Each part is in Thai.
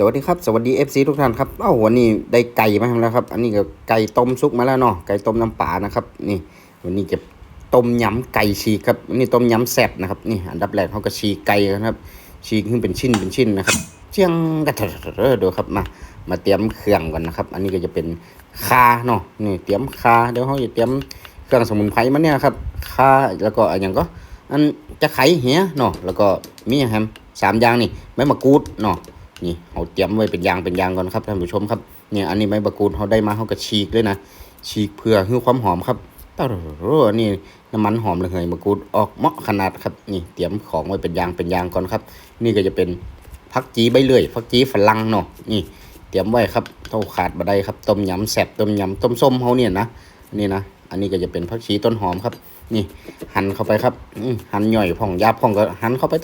สวัสดีครับ สวัสดี FC ทุกท่านครับเอ้าวันนี้ได้ไก่มาแล้วครับ อันนี้ก็ไก่ต้มซุกมาแล้วเนาะไก่ต้มน้ำปลานะครับ นี่ วันนี้จะต้มยำไก่ฉีกครับนนี่ต้มยำแซ่บนะครับนี่อันดับแรกเขาก็ฉีกไก่นะครับ ฉีกขึ้นเป็นชิ้นเป็นชิ้นนะครับเชียงกระเถอดูครับมามาเตรียมเครื่องก่อนนะครับ อันนี้ก็จะเป็นคาเนาะนี่เตรียมคาเดี๋ยวเขาจะเตรียมเครื่องสมุนไพรมาเนี่ยครับคาแล้วก็อย่างก็อันจะไข่เหียเนาะแล้วก็มีอย่างแฮมสามอย่างนี่ใบมะกรูดเนาะ นี่เอาเตรียมไว้เป็นยางเป็นยางก่อนครับท่านผู้ชมครับเนี่ยอันนี้ใบมะกูดเขาได้มาเขาก็ฉีกเลยนะฉีกเพื่อให้ความหอมครับต้านี่น้ำมันหอมระเหยมะกรูดออกเหมาะขนาดครับนี่เตรียมของไว้เป็นยางเป็นยางก่อนครับ นี่ก็จะเป็นผักจีใบเลื่อยผักจีฝรั่งเนาะนี่ เตรียมไว้ครับเท่าขาดบะไดครับต้มยำแซบต้มยำต้มส้มเขาเนี่ยนะนี่นะอันนี้ก็จะเป็นผักชีต้นหอมครับ นี่หั่นเข้าไปครับหั่นหน่อยผ่องยาบผ่องก็หั่นเข้าไป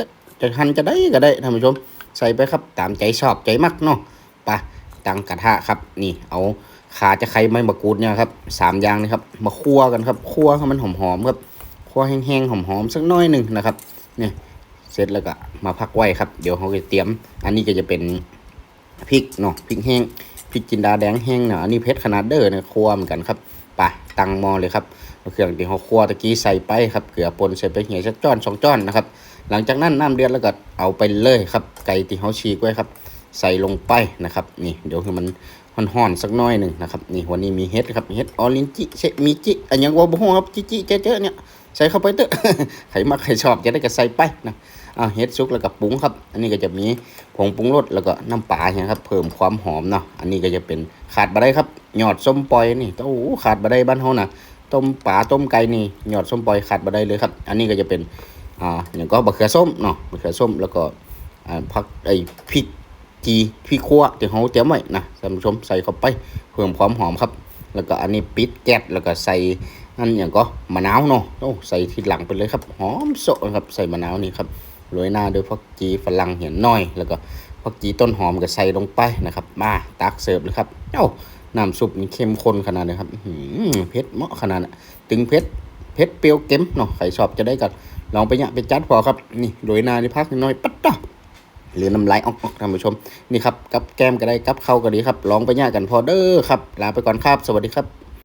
จะหั่นจะได้ก็ได้ท่านผู้ชม ใส่ไปครับ ตามใจชอบใจมักเนาะปะตั้งกระทะครับ นี่เอาขาจะไข่ไม้มะกรูดเนี่ยครับสามอย่างนี่ครับ มาคั่วกันครับ คั่วให้มันหอมๆครับ คั่วแห้งๆหอมๆสักน้อยหนึ่งนะครับ เนี่ยเสร็จแล้วก็มาพักไว้ครับ เดี๋ยวเขาจะเตรียม อันนี้ก็จะเป็นพริกเนาะ พริกแห้ง พริกจินดาแดงแห้งเนาะ อันนี้เพชรขนาดเด้อเนี่ยคั่วเหมือนกันครับไปตั้งหม้อเลยครับ เครื่องที่เขาคั่วตะกี้ใส่ไปครับ เกลือป่นใส่ไปเหี่ยสักจ้อนสองจ้อนนะครับ หลังจากนั้นน้ำเดือดแล้วก็เอาไปเลยครับ ไก่ที่เขาฉีกไว้ครับ ใส่ลงไปนะครับ นี่เดี๋ยวคือมันห่อนๆสักน้อยหนึ่งนะครับ นี่วันนี้มีเห็ดครับเห็ดออรินจิเชมีจิอันยังว่าบุ้งครับจิจิเจ๊ๆเนี่ยใส่เข้าไปเถอะใครมักใครชอบจะได้ก็ใส่ไปนะอ่าเห็ดซุกแล้วก็ปรุงครับ อันนี้ก็จะมีผงปรุงรสแล้วก็น้ำปลาเนี่ยครับ เพิ่มความหอมเนาะอันนี้ก็จะเป็นขาดบะได้ครับหยอดส้มปล่อยนี่โอ้ขาดบะได้บ้านเขานะต้มปลาต้มไก่นี่หยอดส้มปล่อยขาดมาได้เลยครับ อันนี้ก็จะเป็น อ่าอย่างก็บะเขือส้มเนาะบะเขือส้มแล้วก็อ่าผักไอ้พริกจีพริกขั่วที่เขาเตรียมไว้นะท่านผู้ชมใส่เข้าไปเพิ่มความหอมครับ แล้วก็อันนี้ปิดแก๊สแล้วก็ใส่อันอย่างก็มะนาวเนาะโอ้ใส่ทีหลังไปเลยครับหอมโซครับใส่มะนาวนี่ครับโรยหน้าด้วยผักจีฝรั่งเห็นน้อย แล้วก็ผักจีต้นหอมก็ใส่ลงไปนะครับมาตักเสิร์ฟเลยครับเอ้าน้ำซุปนี่เข้มข้นขนาดนี้ครับเผ็ดเหมาะขนาดน่ะถึงเผ็ดเผ็ดเปรี้ยวเค็มเนาะใครชอบจะได้กัน ลองไปเนี่ยไปจัดพอครับนี่โดยนานี่พักนิดน้อยปั๊ดตหรือน้ำลายออกๆท่านผู้ชมนี่ครับกับแก้มก็ได้กับเข้าก็ดีครับลองไปเนี่ยกันพอเด้อครับลาไปก่อนครับสวัสดีครับ